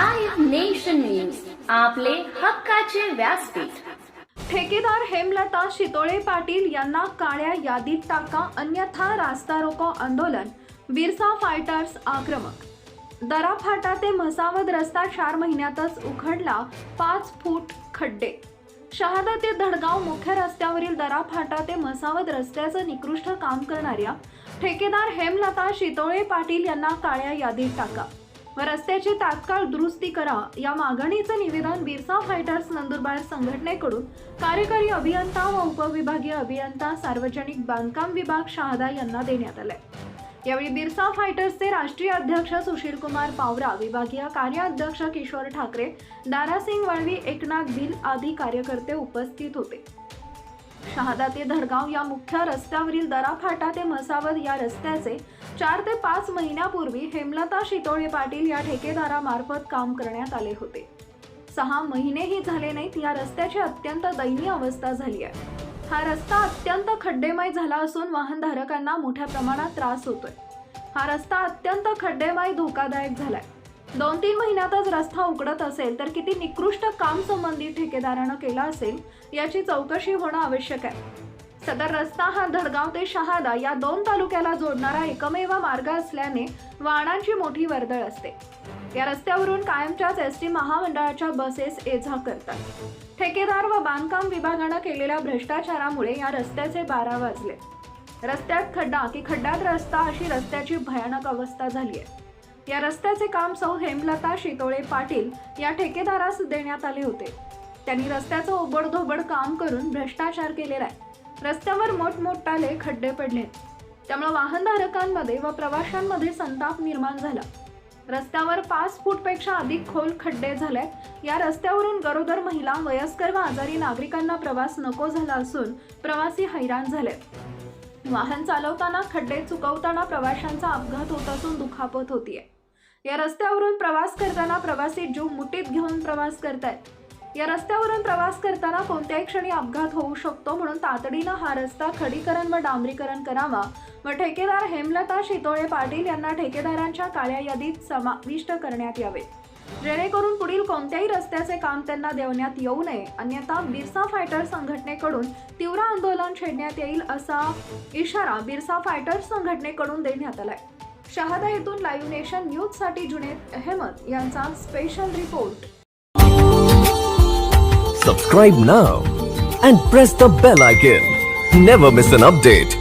News आपले हक्काचे व्यासपीठ. ठेकेदार हेमलता शितोळे पाटील यांना काळ्या यादीत टाका अन्यथा रास्ता रोको आंदोलन बिरसा फायटर्स आक्रमक. दराफाटा ते म्हसावद रस्ता चार महिन्यातच उखडला पाच फूट खड्डे. शहादा ते धडगाव मुख्य रस्त्यावरील दराफाटा ते म्हसावद रस्त्याचं निकृष्ट काम करणाऱ्या ठेकेदार हेमलता शितोळे पाटील यांना काळ्या यादीत टाका. व रस्त्याची तात्काळ दुरुस्ती करा. या मागणीचं निवेदन बिरसा फायटर्स नंदुरबार संघटनेकडून कार्यकारी अभियंता व उपविभागीय अभियंता सार्वजनिक बांधकाम विभाग शहादा यांना देण्यात आलंय. यावेळी बिरसा फायटर्सचे राष्ट्रीय अध्यक्ष सुशीलकुमार पावरा विभागीय कार्याध्यक्ष किशोर ठाकरे दारासिंग वळवी एकनाथ भिल आदी कार्यकर्ते उपस्थित होते. शहादा ते धडगाव या मुख्य रस्त्यावरील दराफाटा ते म्हसावद या रस्त्याचे चार ते पाच महिन्यापूर्वी हेमलता शितोळे पाटील या ठेकेदारामार्फत काम करण्यात आले होते. सहा महिनेही झाले नाहीत या रस्त्याची अत्यंत दयनीय अवस्था झाली आहे. हा रस्ता अत्यंत खड्डेमय झाला असून वाहनधारकांना मोठ्या प्रमाणात त्रास होतोय. हा रस्ता अत्यंत खड्डेमय धोकादायक झालाय. दोन तीन महिन्यातच रस्ता उघडत असेल तर किती निकृष्ट काम संबंधित ठेकेदारानं केला असेल याची चौकशी होणं आवश्यक आहे. सदर रस्ता हा धडगाव ते शहादा या दोन तालुक्याला जोडणारा एकमेव मार्ग असल्याने वाहनांची मोठी वर्दळ असते. या रस्त्यावरून कायमच्याच एस टी महामंडळाच्या बसेस ये जा करतात. ठेकेदार व बांधकाम विभागानं केलेल्या भ्रष्टाचारामुळे या रस्त्याचे बारा वाजले. रस्त्यात खड्डा की खड्ड्यात रस्ता अशी रस्त्याची भयानक अवस्था झाली आहे. या रस्त्याचे काम सौ हेमलता शितोळे पाटील या ठेकेदारास देण्यात आले होते. त्यांनी रस्त्याचं ओबडधोबड काम करून भ्रष्टाचार केलेला आहे. रस्त्यावर मोठमोठाले खड्डे पडले. त्यामुळे वाहनधारकांमध्ये व प्रवाशांमध्ये संताप निर्माण झाला. रस्त्यावर पाच फूटपेक्षा अधिक खोल खड्डे झाले. या रस्त्यावरून गरोदर महिला वयस्कर व आजारी नागरिकांना प्रवास नको झाला असून प्रवासी हैराण झाले. वाहन चालवताना खड्डे चुकवताना प्रवाशांचा अपघात होत असून दुखापत होतीये. या रस्त्यावरून प्रवास करताना प्रवासी जीव मुठीत घेऊन प्रवास करतायत. या रस्त्यावरून प्रवास करताना कोणत्याही क्षणी अपघात होऊ शकतो म्हणून तातडीनं हा रस्ता खडीकरण व डांबरीकरण करावा व ठेकेदार हेमलता शितोळे पाटील यांना ठेकेदारांच्या काळ्या यादीत समाविष्ट करण्यात यावे. जेणेकरून पुढील कोणत्याही रस्त्याचे काम त्यांना देण्यात येऊ नये. अन्यथा बिरसा फायटर संघटनेकडून तीव्र आंदोलन छेडण्यात येईल असा इशारा बिरसा फायटर संघटनेकडून देण्यात आलाय. शहादा येथून लाईव्ह नेशन न्यूजसाठी जुनेद अहमद यांचा special report Subscribe now and press the bell icon. Never miss an update.